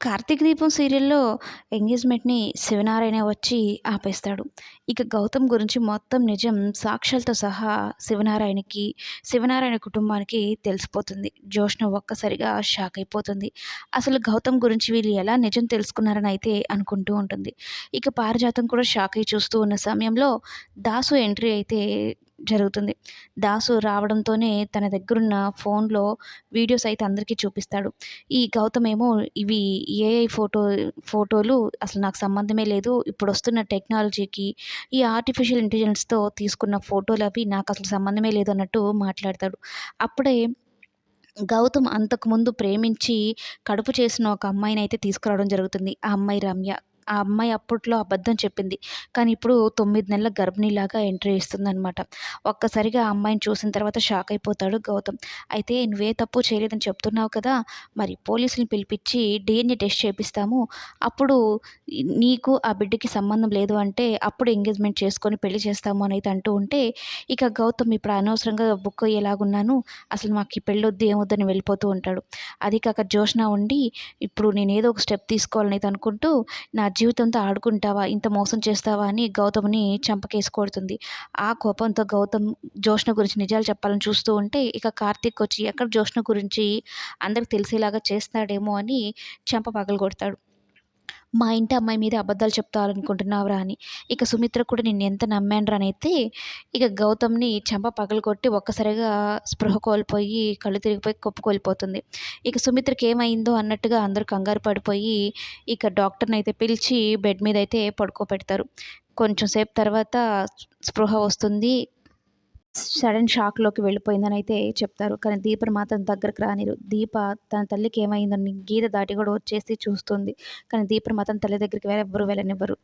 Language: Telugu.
కార్తీక దీపం సీరియల్లో ఎంగేజ్మెంట్ని శివనారాయణ వచ్చి ఆపేస్తాడు. ఇక గౌతమ్ గురించి మొత్తం నిజం సాక్ష్యాలతో సహా శివనారాయణకి శివనారాయణ కుటుంబానికి తెలిసిపోతుంది. జోష్న ఒక్కసారిగా షాక్ అయిపోతుంది. అసలు గౌతమ్ గురించి వీళ్ళు ఎలా నిజం తెలుసుకున్నారని అయితే అనుకుంటూ ఉంటుంది. ఇక పారిజాతం కూడా షాక్ అయి చూస్తూ ఉన్న సమయంలో దాసు ఎంట్రీ అయితే జరుగుతుంది. దాసు రావడంతోనే తన దగ్గరున్న ఫోన్లో వీడియోస్ అయితే అందరికీ చూపిస్తాడు. ఈ గౌతమ్ ఏమో ఇవి ఏఐ ఫోటో ఫోటోలు అసలు నాకు సంబంధమే లేదు. ఇప్పుడు వస్తున్న టెక్నాలజీకి ఈ ఆర్టిఫిషియల్ ఇంటెలిజెన్స్తో తీసుకున్న ఫోటోలు అవి నాకు అసలు సంబంధమే లేదు అన్నట్టు మాట్లాడతాడు. అప్పుడే గౌతమ్ అంతకుముందు ప్రేమించి కడుపు చేసిన ఒక అమ్మాయిని అయితే తీసుకురావడం జరుగుతుంది. ఆ అమ్మాయి రమ్య. ఆ అమ్మాయి అప్పట్లో అబద్ధం చెప్పింది. కానీ ఇప్పుడు తొమ్మిది నెలల గర్భిణిలాగా ఎంట్రీ ఇస్తుందనమాట ఒక్కసారిగా ఆ అమ్మాయిని చూసిన తర్వాత షాక్ అయిపోతాడు గౌతమ్. అయితే నువ్వే తప్పు చేయలేదని చెప్తున్నావు కదా! మరి పోలీసుని పిలిపించి డిఎన్ఏ టెస్ట్ చేపిస్తాము. అప్పుడు నీకు ఆ బిడ్డకి సంబంధం లేదు అంటే అప్పుడు ఎంగేజ్మెంట్ చేసుకొని పెళ్ళి చేస్తాము అని అయితే అంటూ ఉంటే ఇక గౌతమ్ ఇప్పుడు అనవసరంగా బుక్ అయ్యేలాగున్నాను. అసలు మాకు ఈ పెళ్ళొద్దు ఏమొద్దని వెళ్ళిపోతూ ఉంటాడు. అది కాక జోష్న ఉండి ఇప్పుడు నేను ఏదో ఒక స్టెప్ తీసుకోవాలని అయితే అనుకుంటూ నా జీవితంతో ఆడుకుంటావా? ఇంత మోసం చేస్తావా? అని గౌతమ్ని చంపకేసి కొడుతుంది ఆ కోపంతో గౌతమ్ జోష్న గురించి నిజాలు చెప్పాలని చూస్తూ ఉంటే ఇక కార్తీక్ వచ్చి ఎక్కడ జోష్ణ గురించి అందరికి తెలిసేలాగా చేస్తాడేమో అని చెంప పగలు కొడతాడు మా ఇంటి అమ్మాయి మీద అబద్ధాలు చెప్తారనుకుంటున్నావురా అని. ఇక సుమిత్ర కూడా నిన్ను ఎంత నమ్మానురా అని అయితే ఇక గౌతమ్ని చెంప పగలు కొట్టి ఒక్కసారిగా స్పృహ కోల్పోయి కళ్ళు తిరిగిపోయి కొప్పుకోల్పోతుంది ఇక సుమిత్రకి ఏమైందో అన్నట్టుగా అందరూ కంగారు పడిపోయి ఇక డాక్టర్ని అయితే పిలిచి బెడ్ మీద అయితే పడుకోబెడతారు. కొంచెం సేపు తర్వాత స్పృహ వస్తుంది. సడన్ షాక్లోకి వెళ్ళిపోయిందని అయితే చెప్తారు. కానీ దీపను మాత్రం దగ్గరకు రానిరు. దీప తన తల్లికి ఏమైందని గీత దాటి కూడా వచ్చేసి చూస్తుంది. కానీ దీపను మాత్రం తల్లి దగ్గరికి ఎవ్వరు వెళ్ళనివ్వరు.